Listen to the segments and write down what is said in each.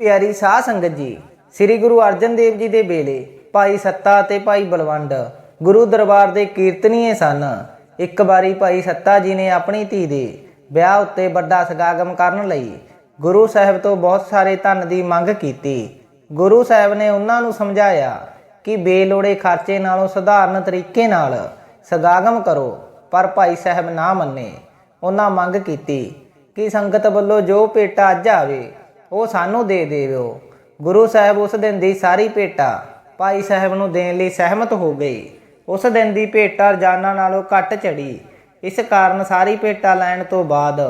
ਪਿਆਰੀ ਸਾਧ ਸੰਗਤ ਜੀ, ਸ੍ਰੀ ਗੁਰੂ ਅਰਜਨ ਦੇਵ ਜੀ ਦੇ ਵੇਲੇ ਭਾਈ ਸੱਤਾ ਤੇ ਭਾਈ ਬਲਵੰਡ, ਗੁਰੂ ਦਰਬਾਰ ਦੇ ਕੀਰਤਨੀਏ ਸਨ। ਇੱਕ ਵਾਰੀ ਭਾਈ ਸੱਤਾ ਜੀ ਨੇ ਆਪਣੀ ਧੀ ਦੇ ਵਿਆਹ ਉੱਤੇ ਵੱਡਾ ਸਗਾਗਮ ਕਰਨ ਲਈ ਗੁਰੂ ਸਾਹਿਬ ਤੋਂ ਬਹੁਤ ਸਾਰੇ ਧਨ ਦੀ ਮੰਗ ਕੀਤੀ। ਗੁਰੂ ਸਾਹਿਬ ਨੇ ਉਹਨਾਂ ਨੂੰ ਸਮਝਾਇਆ ਕਿ ਬੇਲੋੜੇ ਖਰਚੇ ਨਾਲੋਂ ਸਧਾਰਨ ਤਰੀਕੇ ਨਾਲ ਸਗਾਗਮ ਕਰੋ, ਪਰ ਭਾਈ ਸਾਹਿਬ ਨਾ ਮੰਨੇ। ਉਹਨਾਂ ਮੰਗ ਕੀਤੀ ਕਿ ਸੰਗਤ ਵੱਲੋਂ ਜੋ ਭੇਟਾ ਅੱਜ ਆਵੇ ਉਹ ਸਾਨੂੰ ਦੇ ਦੇਵੋ ਗੁਰੂ ਸਾਹਿਬ ਉਸ ਦਿਨ ਦੀ ਸਾਰੀ ਭੇਟਾ ਭਾਈ ਸਾਹਿਬ ਨੂੰ ਦੇਣ ਲਈ ਸਹਿਮਤ ਹੋ ਗਏ। ਉਸ ਦਿਨ ਦੀ ਭੇਟਾ ਰਜਾਨਾ ਨਾਲੋਂ ਘੱਟ ਚੜੀ। ਇਸ ਕਾਰਨ ਸਾਰੀ ਭੇਟਾ ਲੈਣ ਤੋਂ ਬਾਅਦ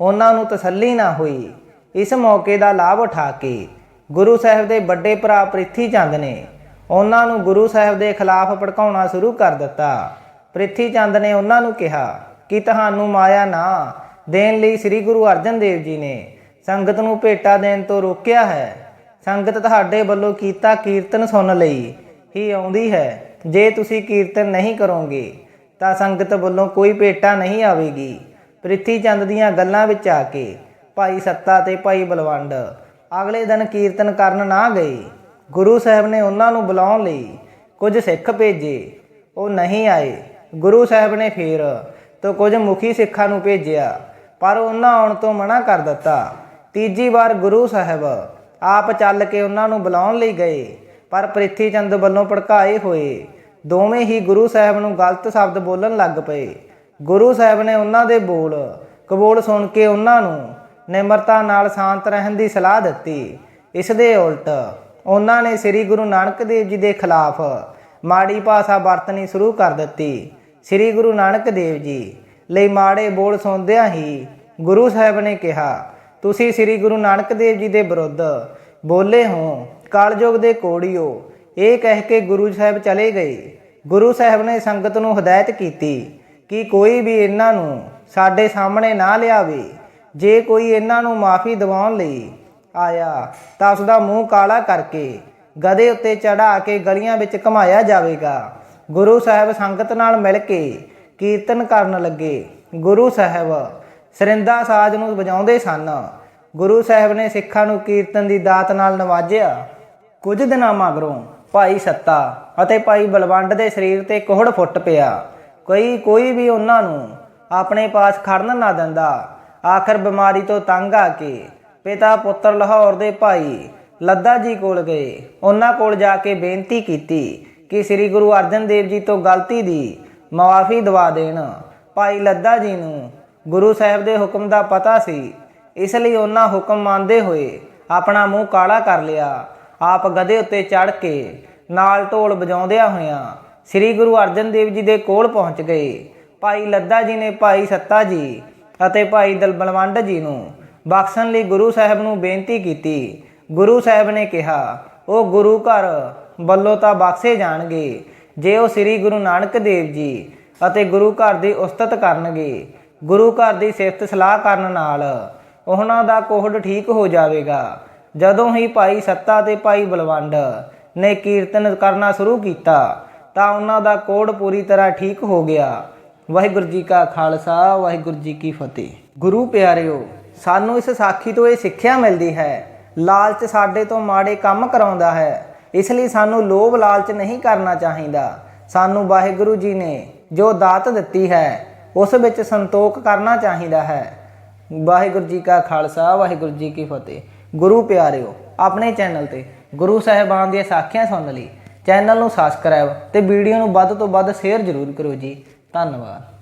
ਉਹਨਾਂ ਨੂੰ ਤਸੱਲੀ ਨਾ ਹੋਈ। ਇਸ ਮੌਕੇ ਦਾ ਲਾਭ ਉਠਾ ਕੇ ਗੁਰੂ ਸਾਹਿਬ ਦੇ ਵੱਡੇ ਭਰਾ ਪ੍ਰਿਥੀ ਚੰਦ ਨੇ ਉਹਨਾਂ ਨੂੰ ਗੁਰੂ ਸਾਹਿਬ ਦੇ ਖਿਲਾਫ ਭੜਕਾਉਣਾ ਸ਼ੁਰੂ ਕਰ ਦਿੱਤਾ। ਪ੍ਰਿਥੀ ਚੰਦ ਨੇ ਉਹਨਾਂ ਨੂੰ ਕਿਹਾ ਕਿ ਤੁਹਾਨੂੰ ਮਾਇਆ ਨਾ ਦੇਣ ਲਈ ਸ੍ਰੀ ਗੁਰੂ ਅਰਜਨ ਦੇਵ ਜੀ ਨੇ ਸੰਗਤ ਨੂੰ ਭੇਟਾ ਦੇਣ ਤੋਂ ਰੋਕਿਆ ਹੈ। ਸੰਗਤ ਤੁਹਾਡੇ ਵੱਲੋਂ ਕੀਤਾ ਕੀਰਤਨ ਸੁਣ ਲਈ ਹੀ ਆਉਂਦੀ ਹੈ। ਜੇ ਤੁਸੀਂ ਕੀਰਤਨ ਨਹੀਂ ਕਰੋਗੇ, ਤਾਂ ਸੰਗਤ ਵੱਲੋਂ ਕੋਈ ਭੇਟਾ ਨਹੀਂ ਆਵੇਗੀ। ਪ੍ਰਿਥੀ ਚੰਦ ਦੀਆਂ ਗੱਲਾਂ ਵਿੱਚ ਆ ਕੇ, ਭਾਈ ਸੱਤਾ ਤੇ ਭਾਈ ਬਲਵੰਡ, ਅਗਲੇ ਦਿਨ ਕੀਰਤਨ ਕਰਨ ਨਾ ਗਏ। ਗੁਰੂ ਸਾਹਿਬ ਨੇ ਉਹਨਾਂ ਨੂੰ ਬੁਲਾਉਣ ਲਈ ਕੁਝ ਸਿੱਖ ਭੇਜੇ, ਉਹ ਨਹੀਂ ਆਏ। ਗੁਰੂ ਸਾਹਿਬ ਨੇ ਫੇਰ ਤੋਂ ਕੁਝ ਮੁਖੀ ਸਿੱਖਾਂ ਨੂੰ ਭੇਜਿਆ, ਪਰ ਉਹਨਾਂ ਆਉਣ ਤੋਂ ਮਨਾ ਕਰ ਦਿੱਤਾ। ਤੀਜੀ ਵਾਰ ਗੁਰੂ ਸਾਹਿਬ। ਆਪ ਚੱਲ ਕੇ ਉਹਨਾਂ ਨੂੰ ਬੁਲਾਉਣ ਲਈ ਗਏ, ਪਰ ਪ੍ਰਿਥੀ ਚੰਦ ਵੱਲੋਂ ਭੜਕਾਏ ਹੋਏ। ਦੋਵੇਂ ਹੀ ਗੁਰੂ ਸਾਹਿਬ ਨੂੰ ਗਲਤ ਸ਼ਬਦ ਬੋਲਣ ਲੱਗ ਪਏ। ਗੁਰੂ ਸਾਹਿਬ ਨੇ ਉਹਨਾਂ ਦੇ ਬੋਲ, ਕਬੂਲ ਸੁਣ ਕੇ ਉਹਨਾਂ ਨੂੰ ਨਿਮਰਤਾ ਨਾਲ ਸ਼ਾਂਤ ਰਹਿਣ ਦੀ ਸਲਾਹ ਦਿੱਤੀ। ਇਸ ਦੇ ਉਲਟ ਉਹਨਾਂ ਨੇ ਸ੍ਰੀ ਗੁਰੂ ਨਾਨਕ ਦੇਵ ਜੀ ਦੇ ਖਿਲਾਫ ਮਾੜੀ ਭਾਸ਼ਾ ਵਰਤਣੀ ਸ਼ੁਰੂ ਕਰ ਦਿੱਤੀ। ਸ੍ਰੀ ਗੁਰੂ ਨਾਨਕ ਦੇਵ ਜੀ ਲਈ ਮਾੜੇ ਬੋਲ ਸੁਣਦਿਆਂ ਹੀ ਗੁਰੂ ਸਾਹਿਬ ਨੇ ਕਿਹਾ ਤੁਸੀਂ ਸ੍ਰੀ ਗੁਰੂ ਨਾਨਕ ਦੇਵ ਜੀ ਦੇ ਵਿਰੁੱਧ ਬੋਲੇ ਹੋ, ਕਾਲਯੁਗ ਦੇ ਕੋੜੀਓ। ਇਹ ਕਹਿ ਕੇ ਗੁਰੂ ਸਾਹਿਬ ਚਲੇ ਗਏ। ਗੁਰੂ ਸਾਹਿਬ ਨੇ ਸੰਗਤ ਨੂੰ ਹਦਾਇਤ ਕੀਤੀ ਕਿ ਕੋਈ ਵੀ ਇਹਨਾਂ ਨੂੰ ਸਾਡੇ ਸਾਹਮਣੇ ਨਾ ਲਿਆਵੇ। ਜੇ ਕੋਈ ਇਹਨਾਂ ਨੂੰ ਮਾਫੀ ਦਿਵਾਉਣ ਲਈ ਆਇਆ, ਤਾਂ ਉਸ ਦਾ ਮੂੰਹ ਕਾਲਾ ਕਰਕੇ ਗਧੇ ਉੱਤੇ ਚੜਾ ਕੇ ਗਲੀਆਂ ਵਿੱਚ ਘਮਾਇਆ ਜਾਵੇਗਾ। ਗੁਰੂ ਸਾਹਿਬ ਸੰਗਤ ਨਾਲ ਮਿਲ ਕੇ ਕੀਰਤਨ ਕਰਨ ਲੱਗੇ। ਗੁਰੂ ਸਾਹਿਬ ਸਰਿੰਦਾ ਸਾਜ਼ ਨੂੰ ਵਜਾਉਂਦੇ ਸਨ। ਗੁਰੂ ਸਾਹਿਬ ਨੇ ਸਿੱਖਾਂ ਨੂੰ ਕੀਰਤਨ ਦੀ ਦਾਤ ਨਾਲ ਨਵਾਜਿਆ। ਕੁਝ ਦਿਨਾਂ ਮਗਰੋਂ ਭਾਈ ਸੱਤਾ ਅਤੇ ਭਾਈ ਬਲਵੰਡ ਦੇ ਸਰੀਰ ਤੇ ਕੋਹੜ ਫੁੱਟ ਪਿਆ। ਕੋਈ ਕੋਈ ਵੀ ਉਹਨਾਂ ਨੂੰ ਆਪਣੇ ਪਾਸ ਖੜਨ ਨਾ ਦਿੰਦਾ। ਆਖਰ ਬਿਮਾਰੀ ਤੋਂ ਤੰਗ ਆ ਕੇ ਪਿਤਾ ਪੁੱਤਰ ਲਾਹੌਰ ਦੇ ਭਾਈ ਲੱਦਾ ਜੀ ਕੋਲ ਗਏ। ਉਹਨਾਂ ਕੋਲ ਜਾ ਕੇ ਬੇਨਤੀ ਕੀਤੀ ਕਿ ਸ੍ਰੀ ਗੁਰੂ ਅਰਜਨ ਦੇਵ ਜੀ ਤੋਂ ਗਲਤੀ ਦੀ ਮਾਫੀ ਦਵਾ ਦੇਣ। ਭਾਈ ਲੱਦਾ ਜੀ ਨੂੰ ਗੁਰੂ ਸਾਹਿਬ ਦੇ ਹੁਕਮ ਦਾ ਪਤਾ ਸੀ। ਇਸ ਲਈ ਉਹਨਾਂ ਹੁਕਮ ਮੰਨਦੇ ਹੋਏ ਆਪਣਾ ਮੂੰਹ ਕਾਲਾ ਕਰ ਲਿਆ। ਆਪ ਗਧੇ ਉੱਤੇ ਚੜ ਕੇ ਨਾਲ ਢੋਲ ਵਜਾਉਂਦਿਆਂ ਹੋਇਆਂ ਸ੍ਰੀ ਗੁਰੂ ਅਰਜਨ ਦੇਵ ਜੀ ਦੇ ਕੋਲ ਪਹੁੰਚ ਗਏ। ਭਾਈ ਲੱਦਾ ਜੀ ਨੇ ਭਾਈ ਸੱਤਾ ਜੀ ਅਤੇ ਭਾਈ ਦਲਬਲਵੰਡ ਜੀ ਨੂੰ ਬਖਸ਼ਣ ਲਈ ਗੁਰੂ ਸਾਹਿਬ ਨੂੰ ਬੇਨਤੀ ਕੀਤੀ। ਗੁਰੂ ਸਾਹਿਬ ਨੇ ਕਿਹਾ, ਉਹ ਗੁਰੂ ਘਰ ਵੱਲੋਂ ਤਾਂ ਬਖਸ਼ੇ ਜਾਣਗੇ, ਜੇ ਉਹ ਸ੍ਰੀ ਗੁਰੂ ਨਾਨਕ ਦੇਵ ਜੀ ਅਤੇ ਗੁਰੂ ਘਰ ਦੀ ਉਸਤਤ ਕਰਨਗੇ। ਗੁਰੂ ਘਰ ਦੀ ਸਿਫਤ ਸਲਾਹ ਕਰਨ ਨਾਲ ਉਹਨਾਂ ਦਾ ਕੋਹੜ ਠੀਕ ਹੋ ਜਾਵੇਗਾ। ਜਦੋਂ ਹੀ ਭਾਈ ਸੱਤਾ ਤੇ ਭਾਈ ਬਲਵੰਡ ਨੇ ਕੀਰਤਨ ਕਰਨਾ ਸ਼ੁਰੂ ਕੀਤਾ, ਤਾਂ ਉਹਨਾਂ ਦਾ ਕੋੜ ਪੂਰੀ ਤਰ੍ਹਾਂ ਠੀਕ ਹੋ ਗਿਆ। ਵਾਹਿਗੁਰੂ ਜੀ ਕਾ ਖਾਲਸਾ, ਵਾਹਿਗੁਰੂ ਜੀ ਕੀ ਫਤਿਹ। ਗੁਰੂ ਪਿਆਰਿਓ, ਸਾਨੂੰ ਇਸ ਸਾਖੀ ਤੋਂ ਇਹ ਸਿੱਖਿਆ ਮਿਲਦੀ ਹੈ। ਲਾਲਚ ਸਾਡੇ ਤੋਂ ਮਾੜੇ ਕੰਮ ਕਰਾਉਂਦਾ ਹੈ। ਇਸ ਲਈ ਸਾਨੂੰ ਲੋਭ ਲਾਲਚ ਨਹੀਂ ਕਰਨਾ ਚਾਹੀਦਾ। ਸਾਨੂੰ ਵਾਹਿਗੁਰੂ ਜੀ ਨੇ ਜੋ ਦਾਤ ਦਿੱਤੀ ਹੈ, ਉਸ ਵਿੱਚ ਸੰਤੋਖ ਕਰਨਾ ਚਾਹੀਦਾ ਹੈ। ਵਾਹਿਗੁਰੂ ਜੀ ਕਾ ਖਾਲਸਾ, ਵਾਹਿਗੁਰੂ ਜੀ ਕੀ ਫਤਿਹ। ਗੁਰੂ ਪਿਆਰਿਓ, ਆਪਣੇ ਚੈਨਲ ਤੇ ਗੁਰੂ ਸਾਹਿਬਾਨ ਦੀਆਂ ਸਾਖੀਆਂ ਸੁਣਨ ਲਈ ਚੈਨਲ ਨੂੰ ਸਬਸਕ੍ਰਾਈਬ ਤੇ ਵੀਡੀਓ ਨੂੰ ਵੱਧ ਤੋਂ ਵੱਧ ਸ਼ੇਅਰ ਜ਼ਰੂਰ ਕਰੋ ਜੀ। ਧੰਨਵਾਦ।